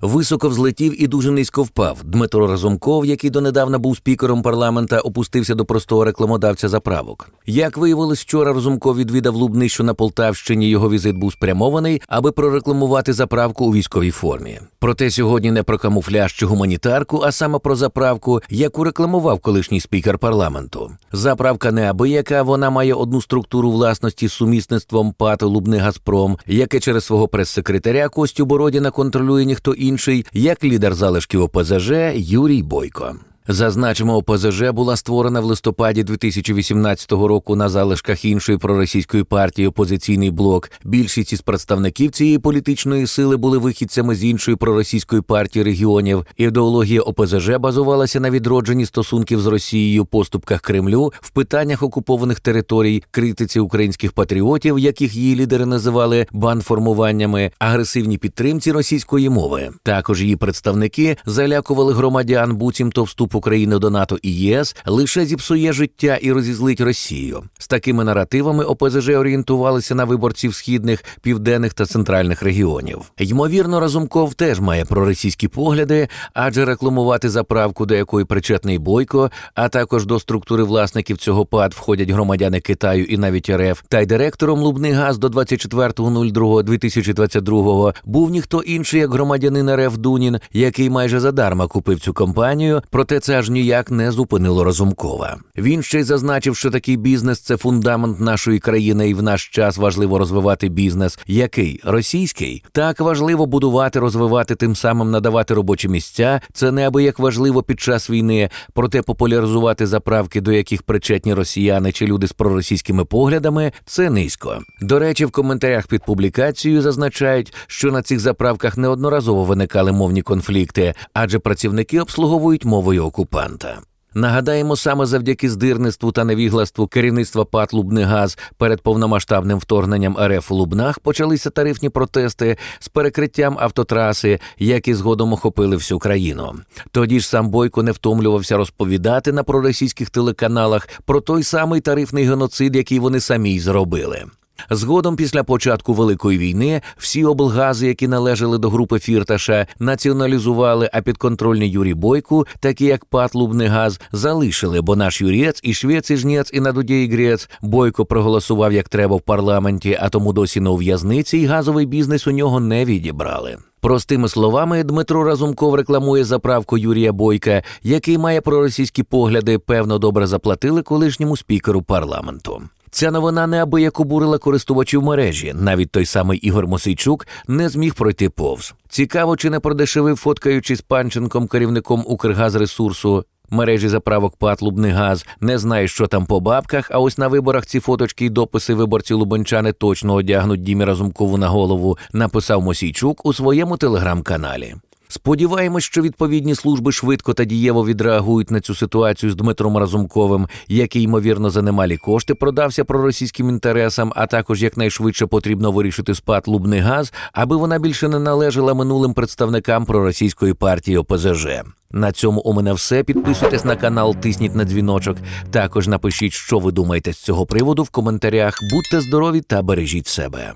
Високо взлетів і дуже низько впав. Дмитро Разумков, який донедавна був спікером парламента, опустився до простого рекламодавця заправок. Як виявилось, вчора Разумков відвідав Лубнищу на Полтавщині. Його візит був спрямований, аби прорекламувати заправку у військовій формі. Проте сьогодні не про камуфляж чи гуманітарку, а саме про заправку, яку рекламував колишній спікер парламенту. Заправка неабияка, вона має одну структуру власності з сумісництвом ПАТ Лубни Газпром, яке через свого прес-секретаря Костю Бородіна контролює ніхто інший, як лідер залишків ОПЗЖ Юрій Бойко. Зазначимо, ОПЗЖ була створена в листопаді 2018 року на залишках іншої проросійської партії Опозиційний блок. Більшість із представників цієї політичної сили були вихідцями з іншої проросійської партії регіонів. Ідеологія ОПЗЖ базувалася на відродженні стосунків з Росією, поступках Кремлю в питаннях окупованих територій, критиці українських патріотів, яких її лідери називали банформуваннями, агресивній підтримці російської мови. Також її представники залякували громадян, буцімто України до НАТО і ЄС лише зіпсує життя і розізлить Росію. З такими наративами ОПЗЖ орієнтувалися на виборців східних, південних та центральних регіонів. Ймовірно, Разумков теж має проросійські погляди, адже рекламувати заправку, до якої причетний бойко, а також до структури власників цього ПАД входять громадяни Китаю і навіть РФ, та й директором Лубнигаз до 24.02.2022 був ніхто інший, як громадянин РФ Дунін, який майже задарма купив цю компанію, проте це аж ніяк не зупинило Разумкова. Він ще й зазначив, що такий бізнес це фундамент нашої країни, і в наш час важливо розвивати бізнес. Який російський? Так важливо будувати, розвивати, тим самим надавати робочі місця. Це неабияк важливо під час війни. Проте популяризувати заправки, до яких причетні росіяни чи люди з проросійськими поглядами, це низько. До речі, в коментарях під публікацією зазначають, що на цих заправках неодноразово виникали мовні конфлікти, адже працівники обслуговують мовою окупанта. Нагадаємо, саме завдяки здирництву та невігластву керівництва ПАТ «Лубнигаз» перед повномасштабним вторгненням РФ у Лубнах почалися тарифні протести з перекриттям автотраси, які згодом охопили всю країну. Тоді ж сам Бойко не втомлювався розповідати на проросійських телеканалах про той самий тарифний геноцид, який вони самі й зробили. Згодом, після початку Великої війни, всі облгази, які належали до групи Фірташа, націоналізували, а підконтрольний Юрій Бойку, такі як ПАТ «Лубнигаз», залишили, бо наш юрець і швець і жнець, і надудєй грець Бойко проголосував як треба в парламенті, а тому досі не у в'язниці, і газовий бізнес у нього не відібрали. Простими словами, Дмитро Разумков рекламує заправку Юрія Бойка, який має проросійські погляди, певно, добре заплатили колишньому спікеру парламенту. Ця новина неабияк обурила користувачів мережі. Навіть той самий Ігор Мосейчук не зміг пройти повз. Цікаво, чи не продешевив, фоткаючись Панченком, керівником Укргазресурсу. Мережі заправок ПАТ «Лубнигаз» не знає, що там по бабках. А ось на виборах ці фоточки й дописи виборці Лубенчани точно одягнуть Дімі Разумкову на голову. Написав Мосійчук у своєму телеграм-каналі. Сподіваємось, що відповідні служби швидко та дієво відреагують на цю ситуацію з Дмитром Разумковим, який, ймовірно, за немалі кошти продався проросійським інтересам, а також якнайшвидше потрібно вирішити спад Лубний газ, аби вона більше не належала минулим представникам проросійської партії ОПЗЖ. На цьому у мене все. Підписуйтесь на канал, тисніть на дзвіночок. Також напишіть, що ви думаєте з цього приводу в коментарях. Будьте здорові та бережіть себе.